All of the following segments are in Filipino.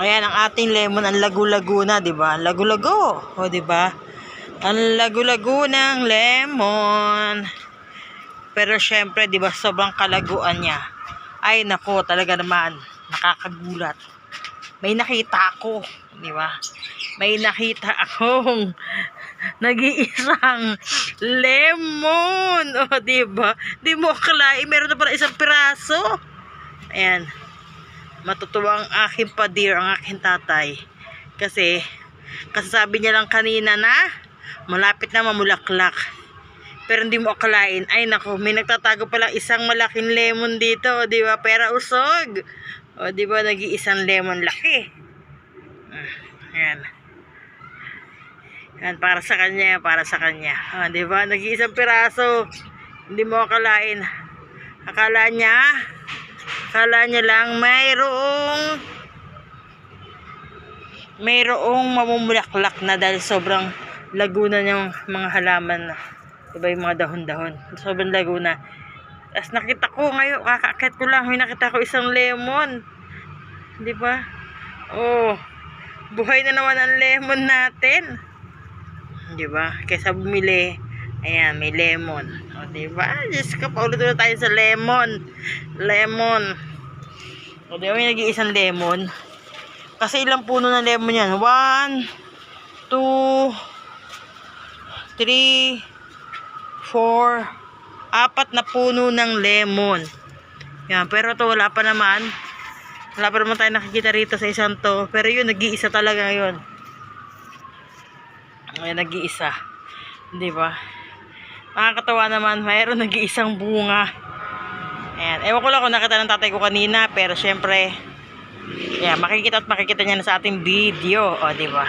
Ayan ang ating lemon, ang lagu-lago na, 'di ba? Lagu-lago. O 'di ba? Ang lagu-lago ng lemon. Pero syempre, 'di ba, sobrang kalaguan niya. Ay nako, talaga naman nakakagulat. May nakita ako, 'di ba? May nakita akong nag-iisang lemon. O, di ba? Di mo akalain, meron na pala isang piraso. Ayan. Matutuwa ang aking padir, ang aking tatay. Kasi, kasi sabi niya lang kanina na, malapit na mamulaklak. Pero hindi mo akalain, ay nako, may nagtatago pala isang malaking lemon dito, di ba? Pera usog. O, di ba, nag-iisang lemon laki. Ah, Ayan. Yan, para sa kanya, para sa kanya. Ah, di ba? Nag-iisang piraso. Hindi mo akalain. Akala niya, akala niya lang mayroong mayroong mamumulaklak na dahil sobrang laguna ng mga halaman na. Diba yung mga dahon-dahon. Sobrang laguna. Tapos nakita ko ngayon, kakakit ko lang, may nakita ko isang lemon. Di ba? Oh, buhay na naman ang lemon natin. Di ba? Kaysa bumili, ayan, may lemon. O, di ba? Diyos ka, paulit-ulit tayo sa lemon. Lemon. O, di ba? May nag-iisang lemon. Kasi ilang puno ng lemon yan? One, two, three, four, apat na puno ng lemon. Yan, pero to wala pa naman. Wala pa naman tayo nakikita rito sa isang to. Pero yun, nag-iisa talaga yun. Ay, nag-iisa. Di ba? Nakakatawa naman, mayroon nag-iisang bunga. Ayan. Ewan ko lang kung nakita ng tatay ko kanina, pero syempre, yeah, makikita at makikita niya na sa ating video. O, di ba?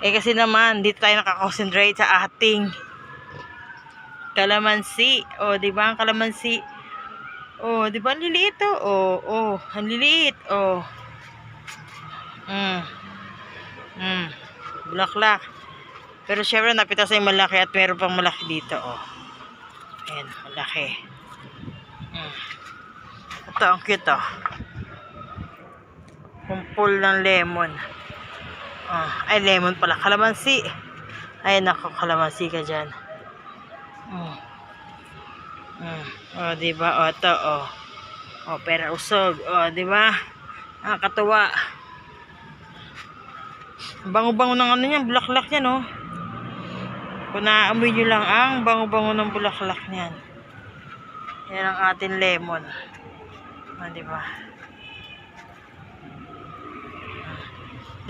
Eh kasi naman, dito tayo nakakonsentrate sa ating kalamansi. O, di ba? Ang kalamansi. O, di ba? Ang liliit to. O, o. Ang liliit. O. Mm. Mm. Bulaklak. Pero syempre, napita sa yung malaki at meron pang malaki dito. O. Ayan, malaki. Mm. Ito, ang cute o. Kumpul ng lemon. Oh, ay, lemon pala. Kalamansi. Ay, nako, kalamansi ka dyan. Mm. Mm. O, di ba? O, ito, o. O, pera usog. O, di ba? Nakakatuwa. Bango-bango ng ano niyan, bulaklak niyan, oh. Kung naamoy nyo lang ang bango-bango ng bulaklak niyan. Yan ang ating lemon. O, di ba?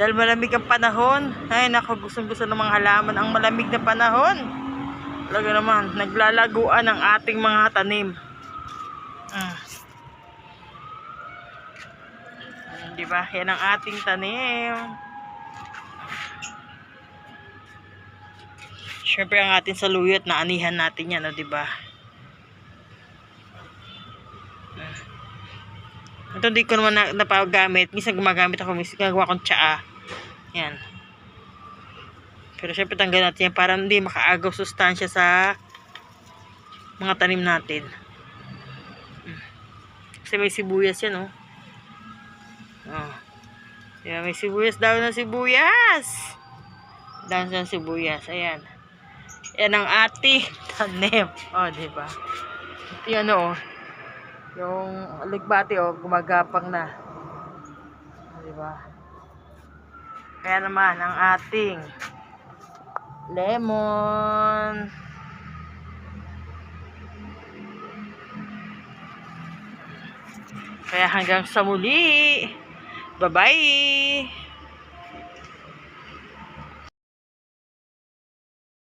Dahil malamig ang panahon. Ay, nako, gustong-gusto ng mga halaman ang malamig na panahon. Talaga naman, naglalaguan ang ating mga tanim. Mm. Mm, Di ba? Yan ang ating tanim. Siyempre ang ating saluyot na anihan natin yan, no, di ba? Mm. Ito hindi ko naman na, napagamit. Minsan gumagamit ako, minsan gagawa kong tsaa. Yan. Pero syempre tanggal natin yan para hindi makaagaw sustansya sa mga tanim natin. Kasi may sibuyas yan, oh. Oh. Yan, may sibuyas daw ng sibuyas. Dahon ng sibuyas. Ayan. Yan ang ating tanim. Oh, di ba? Ito yan, oh. Yung ligbati, oh, gumagapang na. Oh, di ba? Kaya naman, ang ating lemon. Kaya hanggang sa muli. Bye-bye!